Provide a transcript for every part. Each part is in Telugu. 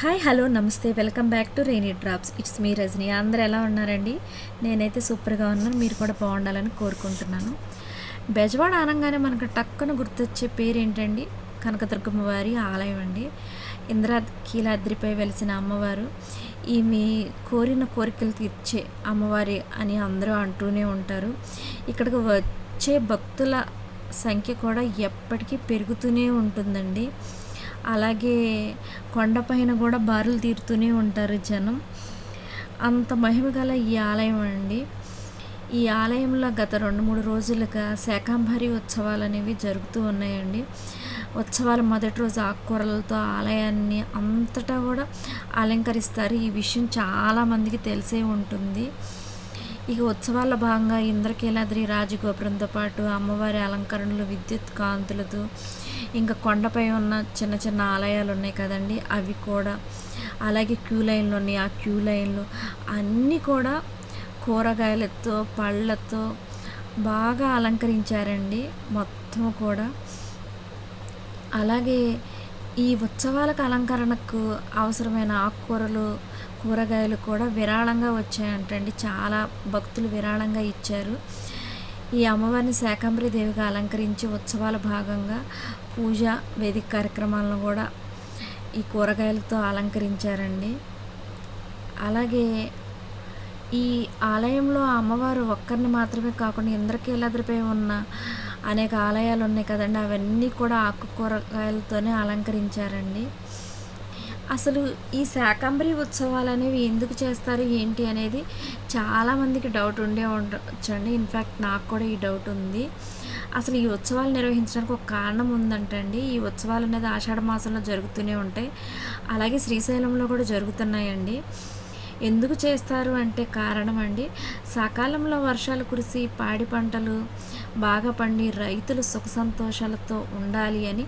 హాయ్ హలో నమస్తే. Welcome back to rainy drops. It's me Rajani. అందరు ఎలా ఉన్నారండి? నేనైతే సూపర్గా ఉన్నాను. మీరు కూడా బాగుండాలని కోరుకుంటున్నాను. బెజవాడ అనగానే మనకు టక్కున గుర్తొచ్చే పేరు ఏంటండి కనకదుర్గమ్మ వారి ఆలయం అండి. ఇంద్రా కీలాద్రిపై వెలిసిన అమ్మవారు. ఈమె కోరిన కోరికలు తీర్చే అమ్మవారి అని అందరూ అంటూనే ఉంటారు. ఇక్కడికి వచ్చే భక్తుల సంఖ్య కూడా ఎప్పటికీ పెరుగుతూనే ఉంటుందండి. అలాగే కొండపైన కూడా బారులు తీరుతూనే ఉంటారు జనం. అంత మహిమ గల ఈ ఆలయం అండి. ఈ ఆలయంలో గత రెండు మూడు రోజులుగా శాకాంబరి ఉత్సవాలు అనేవి జరుగుతూ ఉన్నాయండి. ఉత్సవాలు మొదటి రోజు ఆకుకూరలతో ఆలయాన్ని అంతటా కూడా అలంకరిస్తారు. ఈ విషయం చాలామందికి తెలిసే ఉంటుంది. ఇక ఉత్సవాల భాగంగా ఇంద్రకీలాద్రి రాజగోపురంతో పాటు అమ్మవారి అలంకరణలు విద్యుత్ కాంతులతో ఇంకా కొండపై ఉన్న చిన్న చిన్న ఆలయాలు ఉన్నాయి కదండి. అవి కూడా అలాగే క్యూ లైన్లు ఉన్నాయి. ఆ క్యూ లైన్లు అన్నీ కూడా కూరగాయలతో పళ్ళతో బాగా అలంకరించారండి. మొత్తం కూడా అలాగే ఈ ఉత్సవాలకు అలంకరణకు అవసరమైన ఆకుకూరలు కూరగాయలు కూడా విరాళంగా వచ్చాయంటండి. చాలా భక్తులు విరాళంగా ఇచ్చారు. ఈ అమ్మవారిని శాకంబరి దేవిగా అలంకరించి ఉత్సవాల భాగంగా పూజ వేదిక కార్యక్రమాలను కూడా ఈ కూరగాయలతో అలంకరించారండి. అలాగే ఈ ఆలయంలో అమ్మవారు ఒక్కరిని మాత్రమే కాకుండా ఇంద్రకీలాద్రిపై ఉన్న అనేక ఆలయాలు ఉన్నాయి కదండి. అవన్నీ కూడా ఆకుకూరగాయలతోనే అలంకరించారండి. అసలు ఈ శాకంబరి ఉత్సవాలు అనేవి ఎందుకు చేస్తారు ఏంటి అనేది చాలామందికి డౌట్ ఉండే ఉండొచ్చండి. ఇన్ఫ్యాక్ట్ నాకు కూడా ఈ డౌట్ ఉంది. అసలు ఈ ఉత్సవాలు నిర్వహించడానికి ఒక కారణం ఉందంటండి. ఈ ఉత్సవాలు అనేది ఆషాఢ మాసంలో జరుగుతూనే ఉంటాయి. అలాగే శ్రీశైలంలో కూడా జరుగుతున్నాయండి. ఎందుకు చేస్తారు అంటే కారణం అండి సకాలంలో వర్షాలు కురిసి పాడి పంటలు బాగా పండి రైతులు సుఖ సంతోషాలతో ఉండాలి అని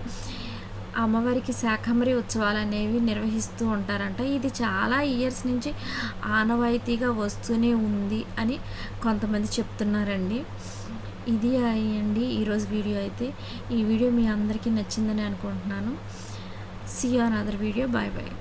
అమ్మవారికి శాఖమరి ఉత్సవాలు అనేవి నిర్వహిస్తూ ఉంటారంట. ఇది చాలా ఇయర్స్ నుంచి ఆనవాయితీగా వస్తూనే ఉంది అని కొంతమంది చెప్తున్నారండి. ఇది అయ్యండి ఈరోజు వీడియో అయితే. ఈ వీడియో మీ అందరికీ నచ్చిందని అనుకుంటున్నాను. See on other video bye bye